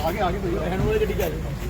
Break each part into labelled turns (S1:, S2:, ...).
S1: ਆਗੇ ਆਗੇ ਭਈਆ ਇਹਨੂੰ ਵਾਲੀ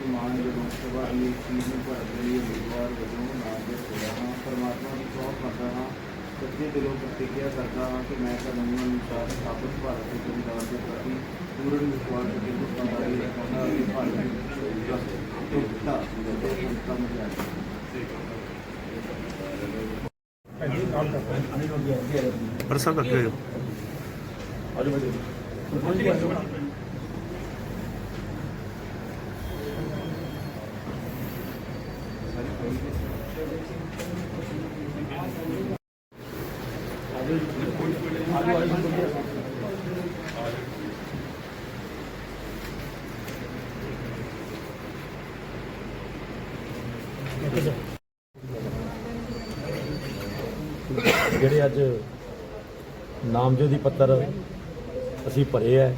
S2: ਹਰਸਿੰਦਰ ਸਿੰਘ ਮਾਨ ਜੋ ਲੋਕ ਸਭਾ ਦੀ ਇੱਕ ਸੀਟ ਨੂੰ ਭਰਨ ਲਈ ਉਮੀਦਵਾਰ ਵਜੋਂ ਨਾਮਜ਼ਦ ਹੋਇਆ ਹਾਂ ਪਰਮਾਤਮਾ ਦੀ ਸਹੁੰ ਕਰਦਾ ਹਾਂ ਸੱਚੇ ਦਿਲੋਂ ਪ੍ਰਤੀਗਿਆ ਕਰਦਾ ਹਾਂ ਕਿ ਮੈਂ ਕਾਨੂੰਨ ਅਨੁਸਾਰ ਸਥਾਪਿਤ ਭਾਰਤ ਦੇ ਸੰਵਿਧਾਨ ਦੇ ਪ੍ਰਤੀ ਪੂਰਨ ਵਿਸ਼ਵਾਸ ਅਤੇ ਵਫ਼ਾਦਾਰੀ ਰੱਖਾਂਗਾ ਅਤੇ ਭਾਰਤ ਦੀ ਸੁਰੱਖਿਆ ਅਤੇ ਸੰਸਥਾ ਨੂੰ
S3: ਪਰ ਸਭ ਅੱਗੇ ਹੋ
S4: ਜਿਹੜੇ ਅੱਜ ਨਾਮਜ਼ਦਗੀ ਪੱਤਰ ਅਸੀਂ ਭਰੇ ਹੈ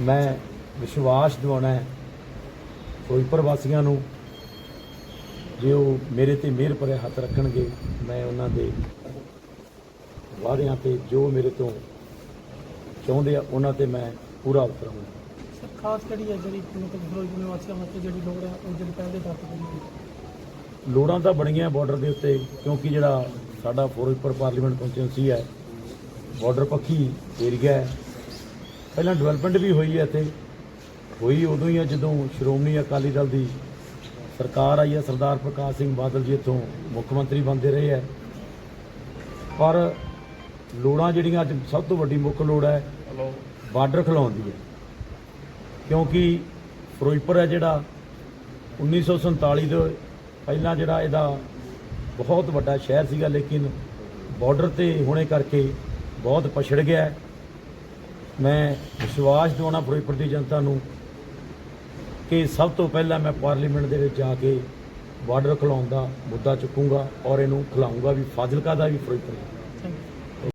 S4: ਮੈਂ ਵਿਸ਼ਵਾਸ ਦਿਵਾਉਣਾ ਹੈ ਫਿਰੋਜ਼ਪੁਰ ਵਾਸੀਆਂ ਨੂੰ ਜੇ ਉਹ ਮੇਰੇ ਤੇ ਮਿਹਰ ਭਰੇ ਹੱਥ ਰੱਖਣਗੇ ਮੈਂ ਉਹਨਾਂ ਦੇ ਵਾਅਦਿਆਂ ਤੇ ਜੋ ਮੇਰੇ ਤੋਂ ਚਾਹੁੰਦੇ ਆ ਉਹਨਾਂ ਤੇ ਮੈਂ ਪੂਰਾ ਉਤਰਾਂਗਾ।
S5: ਸਰ ਖਾਸ ਕਿਹੜੀ ਹੈ ਜਿਹੜੀ ਮਤਲਬ ਫਿਰੋਜ਼ਪੁਰ ਨਿਵਾਸੀਆਂ ਵਾਸਤੇ ਜਿਹੜੀ ਲੋੜ ਹੈ ਉਹ ਜਿਹੜੀ ਪਹਿਲੇ ਤੱਕ ਕਰੀ
S4: ਲੋੜਾਂ ਤਾਂ ਬਣੀਆਂ ਬਾਰਡਰ ਦੇ ਉੱਤੇ ਕਿਉਂਕਿ ਜਿਹੜਾ ਸਾਡਾ ਫਿਰੋਜ਼ਪੁਰ ਪਾਰਲੀਮੈਂਟ ਕੰਸਟੀਟਿਊਂਸੀ ਹੈ ਬਾਰਡਰ ਪੱਖੀ ਏਰੀਆ ਹੈ। ਪਹਿਲਾਂ ਡਿਵੈਲਪਮੈਂਟ ਵੀ ਹੋਈ ਹੈ ਇੱਥੇ। ਹੋਈ ਉਦੋਂ ਹੀ ਹੈ ਜਦੋਂ ਸ਼੍ਰੋਮਣੀ ਅਕਾਲੀ ਦਲ ਦੀ ਸਰਕਾਰ ਆਈ ਹੈ, ਸਰਦਾਰ ਪ੍ਰਕਾਸ਼ ਸਿੰਘ ਬਾਦਲ ਜੀ ਇੱਥੋਂ ਮੁੱਖ ਮੰਤਰੀ ਬਣਦੇ ਰਹੇ ਹੈ। ਪਰ ਲੋੜਾਂ ਜਿਹੜੀਆਂ ਅੱਜ ਸਭ ਤੋਂ ਵੱਡੀ ਮੁੱਖ ਲੋੜ ਹੈ, ਬਾਰਡਰ ਖਿਲਾਉਣ ਦੀ ਹੈ। ਕਿਉਂਕਿ ਫਿਰੋਜ਼ਪੁਰ ਹੈ ਜਿਹੜਾ 1947 ਦੇ ਪਹਿਲਾਂ ਜਿਹੜਾ ਇਹਦਾ ਬਹੁਤ ਵੱਡਾ ਸ਼ਹਿਰ ਸੀਗਾ, ਲੇਕਿਨ ਬਾਰਡਰ ਤੇ ਹੋਣੇ ਕਰਕੇ ਬਹੁਤ ਪਛੜ ਗਿਆ ਮੈਂ ਵਿਸ਼ਵਾਸ ਦਿਵਾਉਣਾ ਫਿਰੋਜ਼ਪੁਰ ਦੀ ਜਨਤਾ ਨੂੰ ਕਿ ਸਭ ਤੋਂ ਪਹਿਲਾਂ ਮੈਂ ਪਾਰਲੀਮੈਂਟ ਦੇ ਵਿੱਚ ਜਾ ਕੇ ਬਾਰਡਰ ਖਿਲਾਉਣ ਦਾ ਮੁੱਦਾ ਚੁੱਕੂੰਗਾ ਔਰ ਇਹਨੂੰ ਖਿਲਾਊਂਗਾ ਵੀ ਫਾਜ਼ਿਲਕਾ ਦਾ ਵੀ ਫਿਰੋਜ਼ਪੁਰ